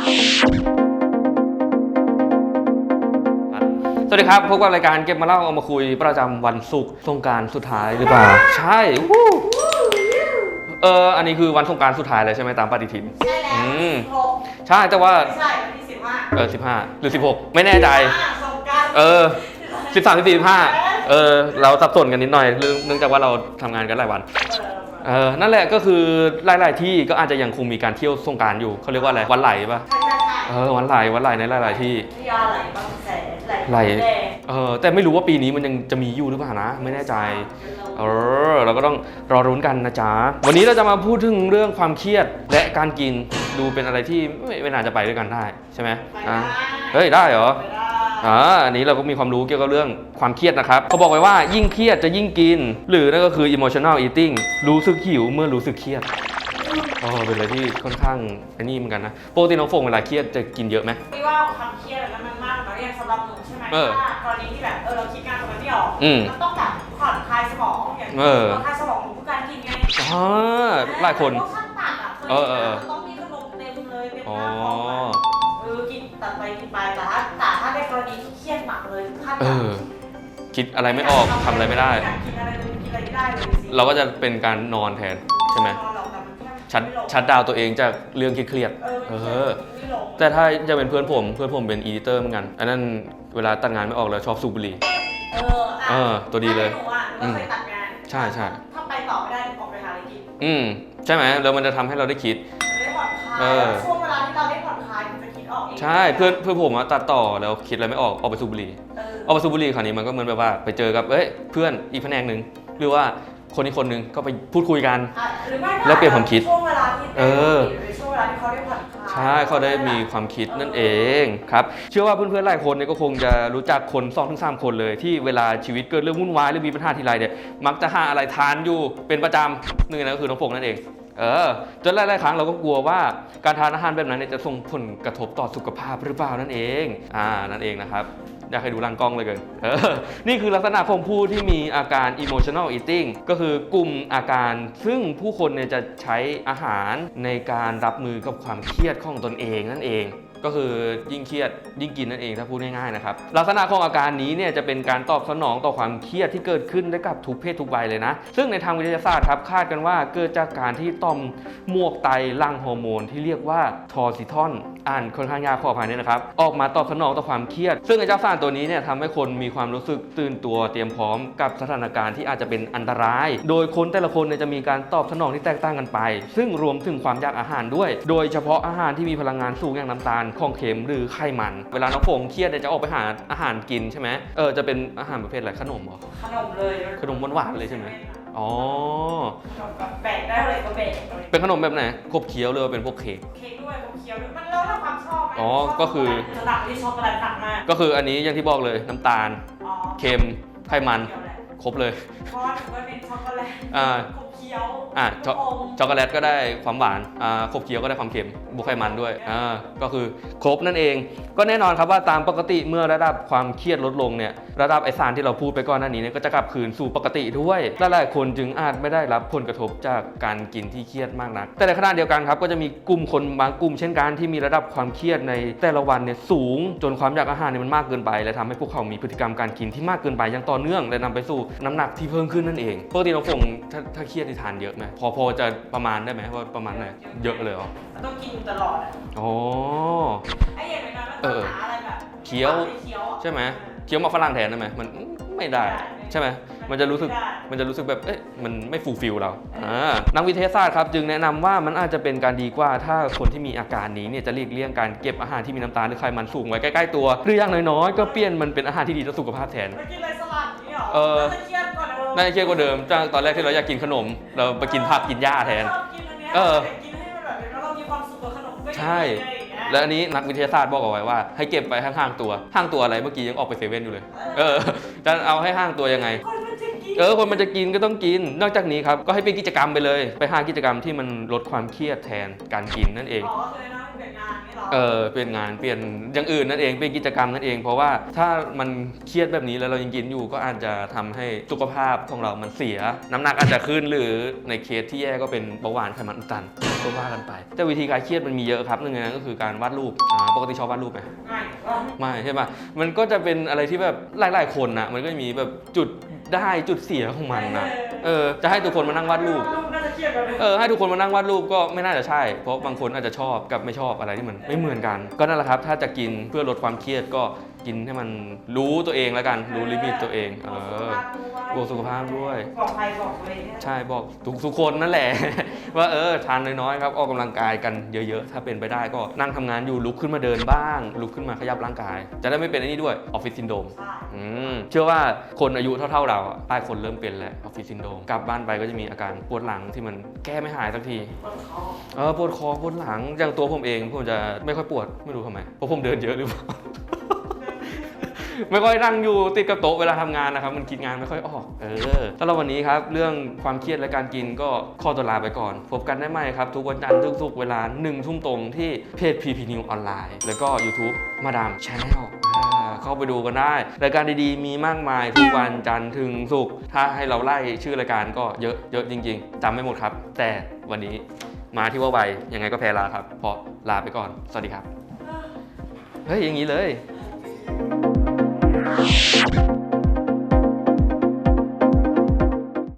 สวัสดีครับพบกับรายการเก็บมาเล่าเอามาคุยประจำวันศุกร์สงกรารสุดท้ายหรือเปล่า ใช่วู้เอออันนี้คือวันสงกรารสุดท้ายเลยใช่ไหมตามปฏิทิน ใช่แล้วอืม สิบหกใช่แต่ว่าไม่ใช่วันที่สิบห้าเออสิบห้าหรือสิบหกไม่แน่ใจสงกรานต์เออสิบสามสิบสี่สิบห้าเออเราสับสนกันนิดหน่อยเรื่องเนื่องจากว่าเราทำงานกันหลายวัน เออ นั่นแหละก็คือหลาย ๆ ที่ก็อาจจะยังคงมีการเที่ยวสงกรารอยู่เขาเรียกว่าอะไรวันไหลปะใช่ใช่ใช่เออวันไหลวันไหลในหลาย ๆ ที่ พยาไหลบางแสนไหลไหล แดงเออแต่ไม่รู้ว่าปีนี้มันยังจะมีอยู่หรือเปล่านะไม่แน่ใจ เออเราก็ต้องรอรุ้นกันนะจ๊ะ วันนี้เราจะมาพูดถึงเรื่องความเครียดและการกินดูเป็นอะไรที่ไม่ไม่น่าจะไปด้วยกันได้ใช่ไหมไปอะได้เฮ้ยได้เหรอ ไปได้ อ่าอันนี้เราก็มีความรู้เกี่ยวกับเรื่องความเครียดนะครับเขาบอกไว้ว่ายิ่งเครียดจะยิ่งกิน หรือนั่นก็คือ emotional eating รู้สึกหิวเมื่อรู้สึกเครียดอ๋อเป็นอะไรที่ค่อนข้างอันนี้เหมือนกันนะปกติน้องโฟงเวลาเครียดจะกินเยอะไหม พี่ว่าความเครียดแล้วมันมากกว่าเรียนสำหรับหนูใช่ไหมเออว่ากรณีที่แบบเออเราคิดงานตรงนั้นไม่ออกอืม มันต้องแบบผ่อนคลายสมองอย่างเออ ผ่อนคลายสมองของผู้การกินไงอ๋อหลายคน พวกขั้นตัดอะเคยเออเออเออ มันต้องมีขนมเต็มเลยเป็นอ๋อหน้าของอะเออกินตัดไปกินไปแต่ถ้าแต่ถ้าใน กรณีที่เครียดหนักเลยขั้นเอตัดอคิดอะไรไม่ออกทำอะไรไม่ได้อยากกินอะไรกินอะไรไม่ได้เลยสิเราก็จะเป็นการนอนแทนใช่ไหมนอนหลับแต่มันแค่ชัดไม่ลงชัดดาวน์ตัวเองจากเรื่องเครียดเออเอเอออ ไม่ลงๆแต่ถ้าจะเป็นเพื่อนผมเพื่อนผมเป็นอีดิเตอร์เหมือนกัน อันนั้นเวลาตัดงานไม่ออกแล้วชอบสูบบุหรี่ เอออะเออตัวดีเลยถ้าป็นหนูอะหนูก็เคยตัดงานใช่ใช่ ถ้าไปต่อไม่ได้หนูออกไปหาอะไรกินอืมใช่ไหมแล้วมันจะทำให้เราได้คิดมันได้ผ่อนคลายเออ ช่วง ใช่เพื่อนเพื่อนผมอะตัดต่อแล้วคิดอะไรไม่ออกออกไปสูบบุหรี่เออออกไปสูบบุหรี่คราวนี้มันก็เหมือนแบบว่าไปเจอกับเอ้ยเพื่อนอีกแผนกหนึ่งหรือว่าคนอีกคนหนึ่งก็ไปพูดคุยกัน อะหรือไม่ก็แล้วเปลี่ยนความคิดช่วงเวลาที่เออ หรือช่วงเวลาที่เขาได้ผ่อนคลาย ใช่เขาได้มีความคิดนั่นเองครับ เชื่อว่าเพื่อนๆหลายคนเนี่ยก็คงจะรู้จักคน2อถึงสคนเลยที่เวลาชีวิตเกิดเรื่องวุ่นวายหรือมีปัญหาทีไรเนี่ยมักจะหาอะไรทานอยู่เป็นประจำหนึ่งในนั้นก็คือน้องพงนั่นเอง เออจนหลายๆครั้งเราก็กลัวว่าการทานอาหารแบบนั้นเนี่ยจะส่งผลกระทบต่อสุขภาพหรือเปล่านั่นเองอ่านั่นเองนะครับอยากให้ดูรังกล้องเลยเกินเออนี่คือลักษณะของผู้ที่มีอาการ emotional eating ก็คือกลุ่มอาการซึ่งผู้คนเนี่ยจะใช้อาหารในการรับมือกับความเครียดของตนเองนั่นเอง ก็คือยิ่งเครียดยิ่งกินนั่นเองถ้าพูดง่ายๆนะครับลักษณะของอาการนี้เนี่ยจะเป็นการตอบสนองต่อความเครียดที่เกิดขึ้นได้กับทุกเพศทุกวัยเลยนะ ซึ่งในทางวิทยาศาสตร์ครับคาดกันว่าเกิดจากการที่ต่อมหมวกไตหลั่งฮอร์โมนที่เรียกว่าทอร์ซิทอนอ่านค่อนข้างยากขออภัยด้วยนะครับออกมาตอบสนองต่อความเครียด ซึ่งไอ้เจ้าสารตัวนี้เนี่ยทำให้คนมีความรู้สึกตื่นตัวเตรียมพร้อมกับสถานการณ์ที่อาจจะเป็นอันตราย โดยคนแต่ละคนเนี่ยจะมีการตอบสนองที่แตกต่างกันไป ซึ่งรวมถึงความอยากอาหารด้วย โดยเฉพาะอาหารที่มีพลังงานสูงอย่างน้ำตาลของเค็มหรือไขมัน เวลาน้องโฟงเครียดเนี่ยจะออกไปหาอาหารกินใช่ไหมเออจะเป็นอาหารประเภทอะไรขนมเหรอขนมเลยขนมหวานๆเลยใช่ไหมอ๋อขนมแบบแบกได้เลยก็แบกเลยเป็นขนมแบบไหนขบเคี้ยวหรือว่าเป็นพวกเค้กเค้กด้วยผมเคี้ยวด้วยมันแล้วแต่ความชอบไหมอ๋อชบก็คือจะหนักที่ช็อกโกแลตหนักมากก็คืออันนี้อย่างที่บอกเลยน้ำตาลอ๋อเค็มไขมันเคี้ยวแหละครบเลยเพราะว่าหนูก็เป็นช็อกโกแลตอ่าขบเคี้ยวอะช็อกลูกมช็อกโกแลตก็ได้ความหวานอ่าขบเคี้ยวก็ได้ความเค็มบวกไขมันด้วยอ่าก็คือครบนั่นเอง ก็แน่นอนครับว่าตามปกติเมื่อระดับความเครียดลดลงเนี่ยระดับไอสารที่เราพูดไปก่อนหน้านี้เนี่ยก็จะกลับคืนสู่ปกติด้วยหลายๆคนจึงอาจไม่ได้รับผลกระทบจากการกินที่เครียดมากนัก แต่ในขณะเดียวกันครับก็จะมีกลุ่มคนบางกลุ่มเช่นกันที่มีระดับความเครียดในแต่ละวันเนี่ยสูง จนความอยากอาหารเนี่ยมันมากเกินไป และทำให้พวกเขามีพฤติกรรมการกินที่มากเกินไปอย่างต่อเนื่อง และนำไปสู่น้ำหนักที่เพิ่มขึ้นนั่นเองปกติน้องฟงถ้าถ้าเครียดที่ทานเยอะไหมพอพอจะประมาณได้ไหมว่าประมาณไหนเยอะเลยเหรอมันต้องกินอยู่ตลอดอะอ๋อไอ้อย่างน้อยๆมันเอต้องอหาอะไรแบบเคี้ยวเคี้ยวอะใช่ไหมเคี้ยวหมาฝรั่งแทนได้ไหมมันไม่ได้ใช่ไหมมันจะรู้สึกไได้มันจะรู้สึกแบบเอ๊ะมันไม่ฟูลฟิลเราอ่านักวิทยาศาสตร์ครับจึงแนะนำว่ามันอาจจะเป็นการดีกว่า ถ้าคนที่มีอาการนี้เนี่ยจะหลีกเลี่ยงการเก็บอาหารที่มีน้ำตาลหรือไขมันสูงไว้ใกล้ๆตัวหรืออย่างน้อยๆก็เปลี่ยนมันเป็นอาหารที่ดีต่อสุขภาพแทน เออ น่าจะเครียดกว่าเดิมน่าจะเครียดกว่าเดิมจากตอนแรกที่เราอยากกินขนม เราไปกินผักกินหญ้าแทนชอบกินอันเนี้ยเออแต่กินให้มันแบบแล้วเรามีความสุขกับขนมก็ใช่ อะไรอย่างเงี้ยและอันนี้นักวิทยาศาสตร์บอกเอาไว้ว่า ให้เก็บไปข้างๆตัวห้างตัวอะไรเมื่อกี้ยังออกไปเซเว่นอยู่เลย เออจะเอาให้ห้างตัวยังไง คนมันจะกินเออคนมันจะกินก็ต้องกิน นอกจากนี้ครับ ก็ให้เป็นกิจกรรมไปเลย ไปหากิจกรรมที่มันลดความเครียดแทนการกินนั่นเอง อ๋อเลยนะไป เปลี่ยนงานนี่หรอเออเปลี่ยนงานเปลี่ยนอย่างอื่นนั่นเองเป็นกิจกรรมนั่นเอง เพราะว่าถ้ามันเครียดแบบนี้แล้วเรายังกินอยู่ก็อาจจะทำให้สุขภาพของเรามันเสีย น้ำหนักอาจจะขึ้นหรือในเคสที่แย่ก็เป็นเบาหวานไขมันอุดตันก็ว่ากันไป แต่วิธีการเครียดมันมีเยอะครับหนึ่งในนั้นก็คือการวาดรูปอ่าปกติชอบวาดรูปไหมง่ายก็ไม่ใช่ปะมันก็จะเป็นอะไรที่แบบหลาย ๆ คนนะมันก็มีแบบจุดได้จุดเสียของมันนะเออจะให้ทุกคนมานั่งวาดรูปน่าจะเค รียดกันเลยเออให้ทุกคนมานั่งวาดรูปก็ไม่น่าจะใช่ เพราะบางคนอาจจะชอบกับไม่ชอบอะไรที่มันไม่เหมือนกัน ก็นั่นแหละครับ ถ้าจะกินเพื่อลดความเครียดก็ กินให้มันรู้ตัวเองแล้วกัน รู้ลิมิตตัวเอง เออ บวกสุขภาพด้วย บอกใครบอกเลยเนี่ยใช่บอกทุกทุกคนนั่นแหละ ว่าเออทานน้อยๆครับออกกำลังกายกันเยอะๆ ถ้าเป็นไปได้ก็นั่งทำงานอยู่ลุกขึ้นมาเดินบ้าง ลุกขึ้นมาขยับร่างกาย จะได้ไม่เป็นไอ้นี่ด้วยออฟฟิศซินโดมใช่อืมเชื่อว่าคนอายุเท่าๆเราอะป้ายคนเริ่มเป็นแล้วออฟฟิศซินโดมกลับบ้านไปก็จะมีอาการปวดหลังที่มันแก้ไม่หายสักทีปวดคอเออปวดคอปวดหลังอย่างตัวผมเองผมจะไม่ค่อยปวดไม่รู้ทำไมเพราะผมเดินเยอะหรือเปล่า ไม่ค่อยนั่งอยู่ติดกับโต๊ะเวลาทำงานนะครับ มันคิดงานไม่ค่อยออก เออสำหรับวันนี้ครับ เรื่องความเครียดและการกินก็ข้อตัวลาไปก่อน พบกันได้ใหม่ครับ ทุกวันจันทร์ทุกๆเวลา1ทุ่มตรงที่เพจ PP New ออนไลน์ แล้วก็ YouTube มาดามชาแนลเข้าไปดูกันได้ รายการดีๆ มีมากมายทุกวันจันทร์ถึงศุกร์ถ้าให้เราไล่ชื่อรายการก็เยอะเยอะจริง ๆจำไม่หมดครับ แต่วันนี้มาที่ว่าไวยังไงก็แพ้ลาครับ เพราะลาไปก่อน สวัสดีครับ เฮ้ย อย่างนี้เลย Thank